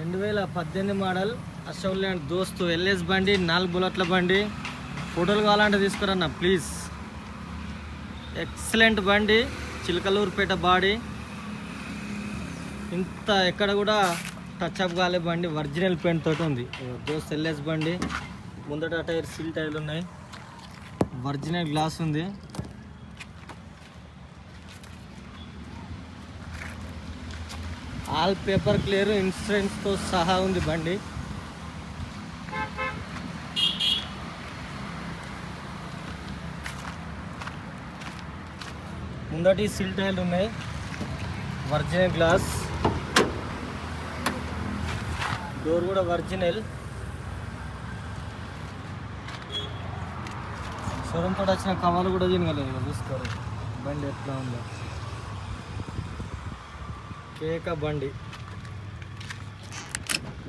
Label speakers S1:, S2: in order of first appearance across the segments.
S1: రెండు వేల పద్దెనిమిది model Ashok Leyland Dost LS బండి నాలుగు బుల్లెట్ల బండి. ఫోటోలు కావాలంటే తీసుకురన్న ప్లీజ్. ఎక్సలెంట్ బండి చిలకలూరుపేట బాడీ. ఇంత ఎక్కడ కూడా టచ్ అప్ కాలే బండి ఒరిజినల్ పెయింట్ తోటి ఉంది. దోస్త్ ఎల్ఎస్ బండి ముందట టైర్ సీల్ టైర్లు ఉన్నాయి. ఒరిజినల్ గ్లాస్ ఉంది. ఆల్ పేపర్ క్లియర్ ఇన్సూరెన్స్తో సహా ఉంది బండి. ముందటి సిల్ టైర్లు ఉన్నాయి. వర్జినల్ గ్లాస్ డోర్ కూడా ఒరిజినల్ స్వరంతో వచ్చిన కవర్ కూడా తినగలేదు చూసుకోరు. బండి ఎట్లా ఉందో. కేక బండి.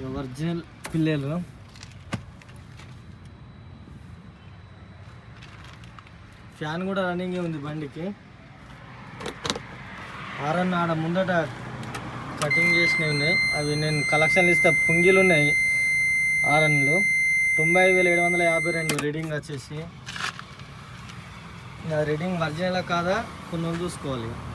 S1: ఒరిజినల్ పిల్లలు. ఫ్యాన్ కూడా రన్నింగ్ ఉంది బండికి. ఆరన్న ఆడ ముందట కటింగ్ చేసినవి ఉన్నాయి. అవి నేను కలెక్షన్లు ఇస్తే పుంగిలు ఉన్నాయి. ఆరన్లు. తొంభై ఐదు వేల ఏడు వందల యాభై రెండు రీడింగ్ వచ్చేసి. ఇక రీడింగ్ ఒరిజినల్ కాదా? కొన్ని చూసుకోవాలి.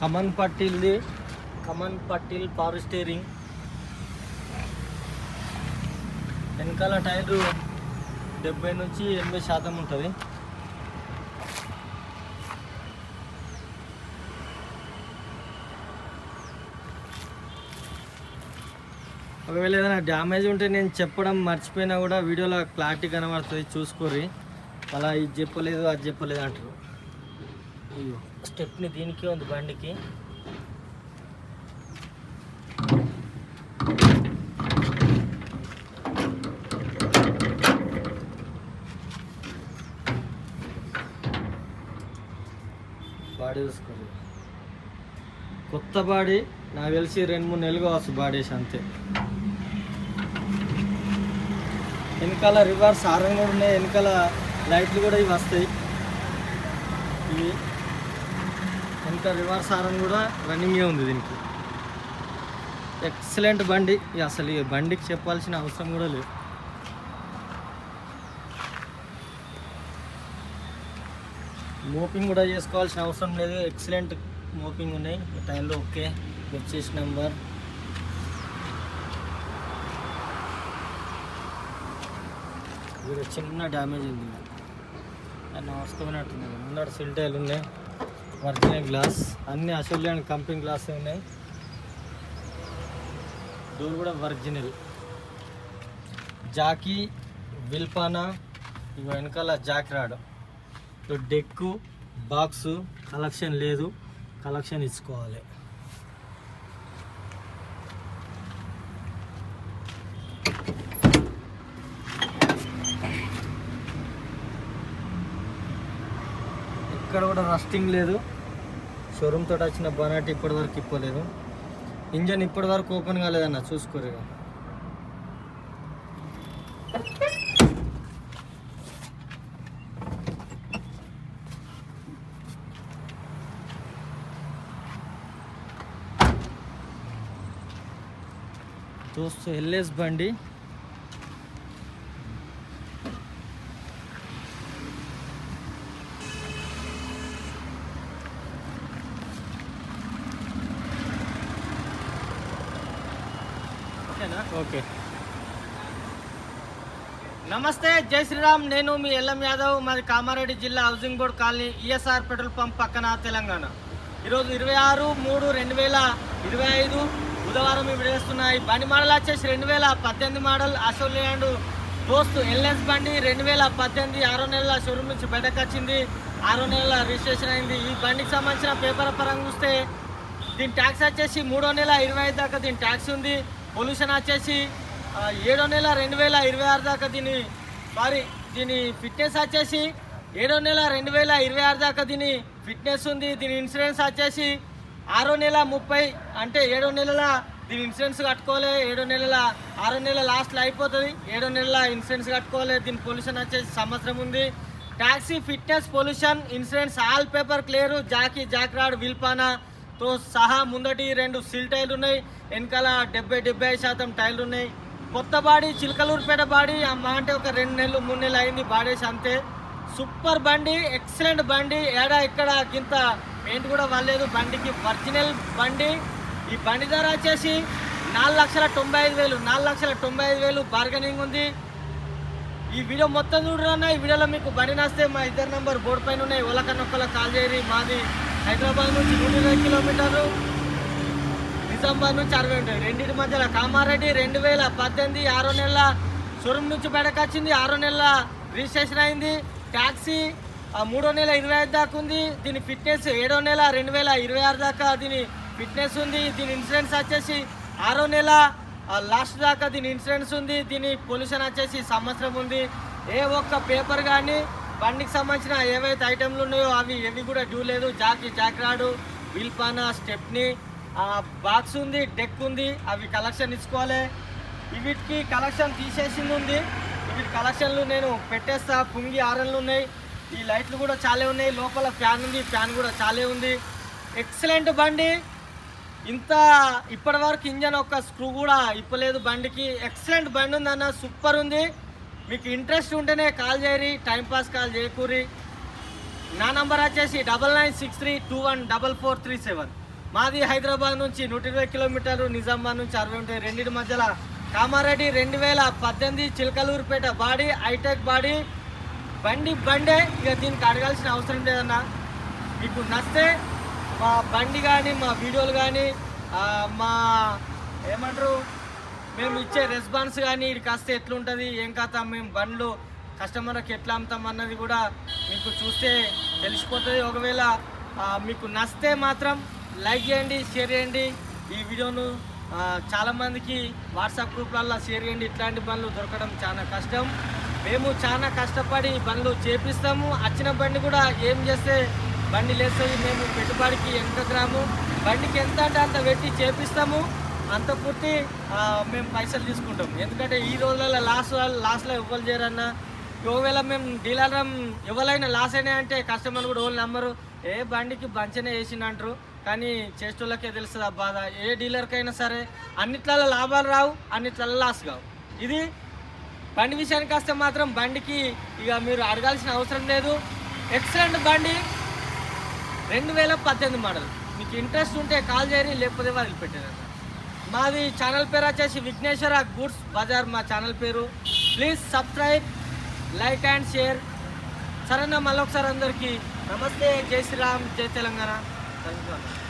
S1: కమన్ పట్టిల్ది కమన్ పట్టిల్ పవర్ స్టీరింగ్ వెనకాల టైరు డెబ్బై నుంచి ఎనభై శాతం ఉంటుంది. ఒకవేళ ఏదైనా డ్యామేజ్ ఉంటే నేను చెప్పడం మర్చిపోయినా కూడా వీడియోలో క్లారిటీ కనబడుతుంది. చూసుకోరి అలా ఇది చెప్పలేదు అది చెప్పలేదు అంటారు. స్టెప్ని దీనికే ఉంది బండికి. బాడీ చూసుకోండి. కొత్త బాడీ నాకు తెలిసి రెండు మూడు నెలలు కావచ్చు బాడీ వేసి అంతే. వెనకాల రివర్స్ ఆరం కూడా ఉన్నాయి వెనకాల లైట్లు కూడా ఇవి వస్తాయి. ఇవి ఇంకా రివర్స్ ఆరం కూడా రన్నింగే ఉంది దీనికి. ఎక్సలెంట్ బండి. అసలు ఈ బండికి చెప్పాల్సిన అవసరం కూడా లేదు. మోపింగ్ కూడా చేసుకోవాల్సిన అవసరం లేదు. ఎక్సలెంట్ మోపింగ్ ఉన్నాయి. టైంలో ఓకే. వచ్చేసి నెంబర్ వీడు చిన్న డ్యామేజ్ ఉంది. దాన్ని అవసరమైనట్టున్నాయి ముందర సిల్టైలు ఉన్నాయి. ఒరిజినల్ గ్లాస్ అన్ని అసోలియన్ కంపెనీ గ్లాస్ ఉన్నాయి? డోర్ కూడా ఒరిజినల్ జాకీ విల్పానా ఇవి వెనకాల jack rod deck box collection లేదు. కలెక్షన్ ఇచ్చుకోవాలి. ఇక్కడ కూడా రస్టింగ్ లేదు. షోరూమ్ తోటి వచ్చిన బనాట్ ఇప్పటివరకు ఇప్పలేదు. ఇంజన్ ఇప్పటివరకు ఓపెన్ కాలేదన్న చూసుకోరు దోస్తు ఎల్ఎస్ బండి. ఓకే. నమస్తే జై శ్రీరామ్. నేను మీ ఎల్ఎం యాదవ్. మాది కామారెడ్డి జిల్లా housing board colony ESR petrol pump పక్కన తెలంగాణ. ఈరోజు ఇరవై ఆరు మూడు రెండు వేల ఇరవై ఐదు బుధవారం ఇవి వేస్తున్నాయి బండి మోడల్ వచ్చేసి రెండు వేల పద్దెనిమిది మోడల్ అసోలియాండ్ దోస్తు ఎల్ఎస్ బండి. రెండు వేల పద్దెనిమిది ఆరో నెలల షోరూమ్ నుంచి బయటకు వచ్చింది. ఆరో నెలల రిజిస్ట్రేషన్ అయింది. ఈ బండికి సంబంధించిన పేపర్ పరంగా చూస్తే దీని ట్యాక్స్ వచ్చేసి మూడో నెల ఇరవై ఐదు దాకా దీని ట్యాక్స్ ఉంది. పొల్యూషన్ వచ్చేసి ఏడో నెల రెండు వేల ఇరవై ఆరు దాకా దీని సారీ దీని ఫిట్నెస్ వచ్చేసి ఏడో నెల రెండు వేల ఇరవై ఆరు దాకా దీని ఫిట్నెస్ ఉంది దీని ఇన్సూరెన్స్ వచ్చేసి ఆరో నెల ముప్పై అంటే ఏడో నెలల దీని ఇన్సూరెన్స్ కట్టుకోవాలి ఏడో నెలల ఆరో నెల లాస్ట్లో అయిపోతుంది ఏడో నెలల ఇన్సూరెన్స్ కట్టుకోవాలి దీని పొల్యూషన్ వచ్చేసి సంవత్సరం ఉంది. Taxi fitness pollution insurance all paper clear jack jack rod తో సహా ముందటి రెండు సిల్ టైర్లు ఉన్నాయి. వెనకాల డెబ్బై డెబ్బై శాతం టైర్లు ఉన్నాయి. కొత్త బాడీ చిలకలూరుపేట బాడీ. అమ్మ అంటే ఒక రెండు నెలలు మూడు నెలలు అయింది బాడేసి అంతే. సూపర్ బండి ఎక్సలెంట్ బండి. ఏడా ఇక్కడ గింత పెయింట్ కూడా వాళ్ళలేదు బండికి ఒరిజినల్ బండి. ఈ బండి ధర వచ్చేసి నాలుగు లక్షల తొంభై ఐదు వేలు. నాలుగు లక్షల తొంభై ఐదు వేలు బార్గెనింగ్ ఉంది. ఈ వీడియో మొత్తం చూడరన్నా ఈ వీడియోలో మీకు బండి నస్తే మా ఇద్దరు నెంబర్ బోర్డు పైన ఉన్నాయి. ఒలకనొక్కల కాల్ చేయరి. మాది హైదరాబాద్ నుంచి నూట ఇరవై కిలోమీటర్లు నిజామాబాద్ నుంచి అరవై ఉంటాయి రెండింటి మధ్యలో కామారెడ్డి రెండు వేల పద్దెనిమిది ఆరో నెలల షోరూమ్ నుంచి బయటకొచ్చింది. ఆరో నెలల రిజిస్ట్రేషన్ అయింది. ట్యాక్సీ మూడో నెల ఇరవై ఐదు దాకా ఉంది. దీని ఫిట్నెస్ ఏడో నెల రెండు వేల ఇరవై ఆరు దాకా దీని ఫిట్నెస్ ఉంది. దీని ఇన్సూరెన్స్ వచ్చేసి ఆరో నెల లాస్ట్ దాకా దీని ఇన్సూరెన్స్ ఉంది. దీని పొల్యూషన్ వచ్చేసి సంవత్సరం ఉంది. ఏ ఒక్క పేపర్ కానీ బండికి సంబంధించిన ఏవైతే ఐటెంలు ఉన్నాయో అవి ఏవి కూడా డ్యూ లేదు. జాకీ జాక్రాడు విల్పానా స్టెప్ని బాక్స్ ఉంది డెక్ ఉంది అవి కలెక్షన్ ఇచ్చుకోవాలి వీటికి కలెక్షన్ తీసేసింది ఉంది. వీటి కలెక్షన్లు నేను పెట్టేస్తా. పుంగి ఆరన్లు ఉన్నాయి. ఈ లైట్లు కూడా చాలే ఉన్నాయి. లోపల ఫ్యాన్ ఉంది. ఫ్యాన్ కూడా చాలే ఉంది. ఎక్సలెంట్ బండి. ఇంత ఇప్పటి వరకు ఇంజన్ ఒక స్క్రూ కూడా ఇప్పలేదు బండికి. ఎక్సలెంట్ బండి ఉంది అన్న సూపర్ ఉంది. మీకు ఇంట్రెస్ట్ ఉంటేనే కాల్ చేయరి టైంపాస్ కాల్ చేయకూరి. నా నంబర్ వచ్చేసి double nine six three two one double four three seven. మాది హైదరాబాద్ నుంచి నూట ఇరవై కిలోమీటర్లు నిజామాబాద్ నుంచి అరవై ఉంటాయి రెండింటి మధ్యలో కామారెడ్డి రెండు వేల పద్దెనిమిది చిలకలూరుపేట బాడీ హైటెక్ బాడీ. బండి బండే ఇక దీనికి అడగాల్సిన అవసరం లేదన్నా. మీకు నచ్చితే మా బండి కానీ మా వీడియోలు కానీ మా ఏమంటారు? మేము ఇచ్చే రెస్పాన్స్ కానీ ఇది వస్తే ఎట్లుంటుంది? ఏం కథ? మేము బండ్లు కస్టమర్కి ఎట్లా అమ్ముతాం అన్నది కూడా మీకు చూస్తే తెలిసిపోతుంది. ఒకవేళ మీకు నచ్చితే మాత్రం లైక్ చేయండి షేర్ చేయండి. ఈ వీడియోను చాలామందికి వాట్సాప్ గ్రూప్లల్లో షేర్ చేయండి. ఇట్లాంటి బండ్లు దొరకడం చాలా కష్టం. మేము చాలా కష్టపడి బండ్లు చేపిస్తాము. వచ్చిన బండి కూడా ఏం చేస్తే బండి లేస్తుంది మేము పెట్టుబడికి ఎంత గ్రాము? బండికి ఎంత అంటే అంత పెట్టి చేపిస్తాము. అంత పూర్తి మేము పైసలు తీసుకుంటాం. ఎందుకంటే ఈ రోజులలో లాస్ లాస్లో ఇవ్వాలి చేయరన్నా? ఒకవేళ మేము డీలర్ ఎవరైనా లాస్ అయినా అంటే కస్టమర్ కూడా వాళ్ళు నమ్మరు. ఏ బండికి బంచనే వేసిండు అంటారు కానీ చేసేటోళ్ళకే తెలుస్తుంది ఆ బాధ ఏ డీలర్కైనా సరే అన్నిట్లలో లాభాలు రావు అన్నిట్లలో లాస్ కావు. ఇది బండి విషయానికి వస్తే మాత్రం బండికి ఇక మీరు అడగాల్సిన అవసరం లేదు. ఎక్సలెంట్ బండి రెండు వేల పద్దెనిమిది మోడల్. మీకు ఇంట్రెస్ట్ ఉంటే కాల్ చేయని లేకపోతే వాళ్ళు పెట్టారు మాది ఛానల్ పేరు వచ్చేసి విఘ్నేశ్వర గుడ్స్ బజార్ మా ఛానల్ పేరు. Please subscribe like and share. సరేనా మళ్ళొకసారి అందరికీ నమస్తే జై శ్రీరామ్ జై తెలంగాణ. ధన్యవాదాలు